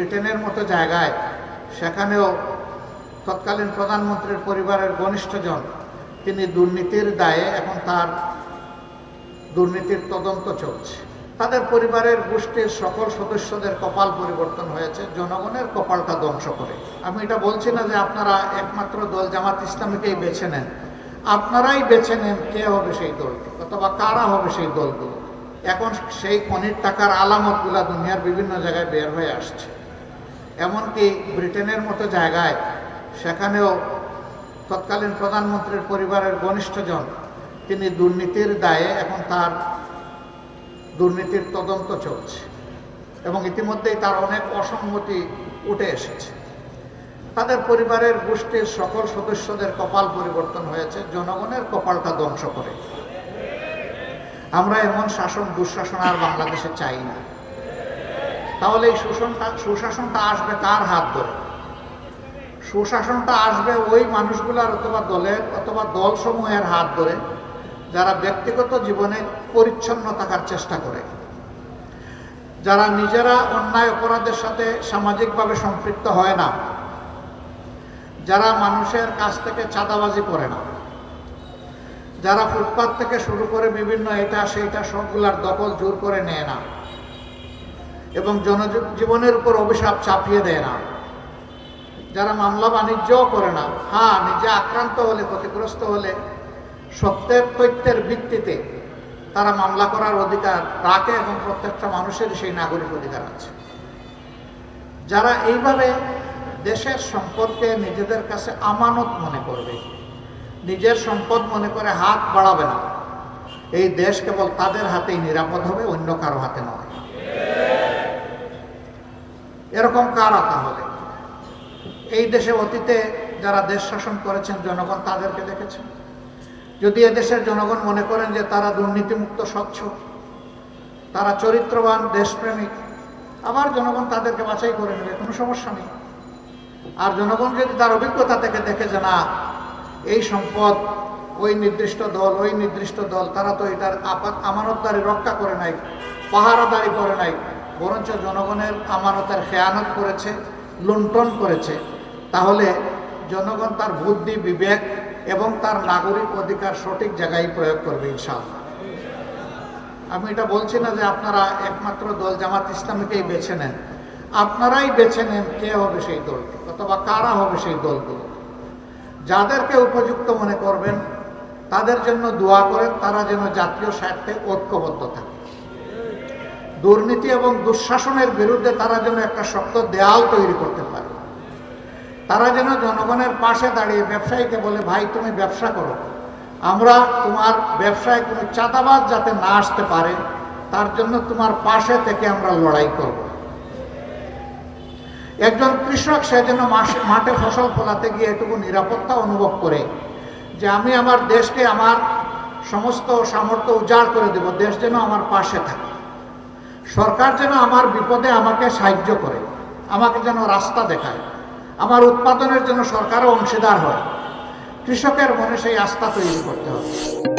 ব্রিটেনের মতো জায়গায়, সেখানেও তৎকালীন প্রধানমন্ত্রীর পরিবারের ঘনিষ্ঠজন, তিনি দুর্নীতির দায়ে এখন তার দুর্নীতির তদন্ত চলছে। তাদের পরিবারের গোষ্ঠীর সকল সদস্যদের কপাল পরিবর্তন হয়েছে, জনগণের কপালটা ধ্বংস করে। আমি এটা বলছি না যে আপনারা একমাত্র দল জামাত ইসলামীকেই বেছে নেন। আপনারাই বেছে নেন কে হবে সেই দলটি, অথবা কারা হবে সেই দলগুলো। এখন সেই কনির টাকার আলামতগুলা দুনিয়ার বিভিন্ন জায়গায় বের হয়ে আসছে। এমনকি ব্রিটেনের মতো জায়গায়, সেখানেও তৎকালীন প্রধানমন্ত্রীর পরিবারের ঘনিষ্ঠজন, তিনি দুর্নীতির দায়ে এখন তার দুর্নীতির তদন্ত চলছে এবং ইতিমধ্যেই তার অনেক অসঙ্গতি উঠে এসেছে। তাদের পরিবারের গোষ্ঠীর সকল সদস্যদের কপাল পরিবর্তন হয়েছে, জনগণের কপালটা ধ্বংস করে। আমরা এমন শাসন দুঃশাসন আর বাংলাদেশে চাই না। তাহলে এই শোষণটা সুশাসনটা আসবে কার হাত ধরে? সুশাসনটা আসবে ওই মানুষগুলার অথবা দলের অথবা দলসমূহের হাত ধরে, যারা ব্যক্তিগত জীবনে পরিচ্ছন্ন থাকার চেষ্টা করে। যারা নিজেরা অন্যায় অপরাধের সাথে সামাজিকভাবে সম্পৃক্ত হয় না। যারা মানুষের কাছ থেকে চাঁদাবাজি করে না। যারা ফুটপাত থেকে শুরু করে বিভিন্ন এটা সেইটা সবগুলার দখল জোর করে নেয় না। এবং জনজীবনের উপর অভিশাপ চাপিয়ে দেয় না। যারা মামলা বাণিজ্যও করে না হ্যাঁ নিজে আক্রান্ত হলে, ক্ষতিগ্রস্ত হলে, সত্যের তথ্যের ভিত্তিতে তারা মামলা করার অধিকার রাখে এবং প্রত্যেকটা মানুষের সেই নাগরিক অধিকার আছে। যারা এইভাবে দেশের সম্পদকে নিজেদের কাছে আমানত মনে করবে, নিজের সম্পদ মনে করে হাত বাড়াবে না, এই দেশ কেবল তাদের হাতেই নিরাপদ হবে, অন্য কারও হাতে নয়। এরকম কারা তাহলে? এই দেশে অতীতে যারা দেশ শাসন করেছেন জনগণ তাদেরকে দেখেছেন? যদি এদেশের জনগণ মনে করেন যে তারা দুর্নীতিমুক্ত, স্বচ্ছ, তারা চরিত্রবান, দেশপ্রেমিক, আবার জনগণ তাদেরকে বাছাই করে নেবে, কোনো সমস্যা নেই। আর জনগণ যদি তার অভিজ্ঞতা থেকে দেখে যে না, এই সম্পদ, ওই নির্দিষ্ট দল, ওই নির্দিষ্ট দল, তারা তো এটার আমানতদারি রক্ষা করে নাই, পাহারাদারি করে নাই বরঞ্চ জনগণের আমানতের খেয়ানত করেছে, লুণ্ঠন করেছে। তাহলে জনগণ তার বুদ্ধি, বিবেক এবং তার নাগরিক অধিকার সঠিক জায়গায় প্রয়োগ করবে ইনশাআল্লাহ। আমি এটা বলছি না যে আপনারা একমাত্র দল জামাত ইসলামীকেই বেছে নেন। আপনারাই বেছে নেন কে হবে সেই দলটি অথবা কারা হবে সেই দলগুলো। যাদেরকে উপযুক্ত মনে করবেন, তাদের জন্য দোয়া করেন, তারা যেন জাতীয় স্বার্থে ঐক্যবদ্ধ থাকে। দুর্নীতি এবং দুঃশাসনের বিরুদ্ধে তারা যেন একটা শক্ত দেয়াল তৈরি করতে পারে। তারা যেন জনগণের পাশে দাঁড়িয়ে ব্যবসায়ীকে বলে, ভাই, তুমি ব্যবসা করো। আমরা তোমার ব্যবসায় কোনো চাঁদাবাজ যাতে না আসতে পারে, তার জন্য তোমার পাশে থেকে আমরা লড়াই করব। একজন কৃষক, সে যেন মাঠে ফসল ফলাতে গিয়ে এটুকু নিরাপত্তা অনুভব করে যে, আমি আমার দেশকে, আমার সমস্ত সামর্থ্য উজাড় করে দেব। দেশ যেন আমার পাশে থাকে। সরকার যেন আমার বিপদে আমাকে সাহায্য করে, আমাকে যেন রাস্তা দেখায়, আমার উৎপাদনের জন্য সরকারও অংশীদার হয়। কৃষকের মনে সেই আস্থা তৈরি করতে হবে।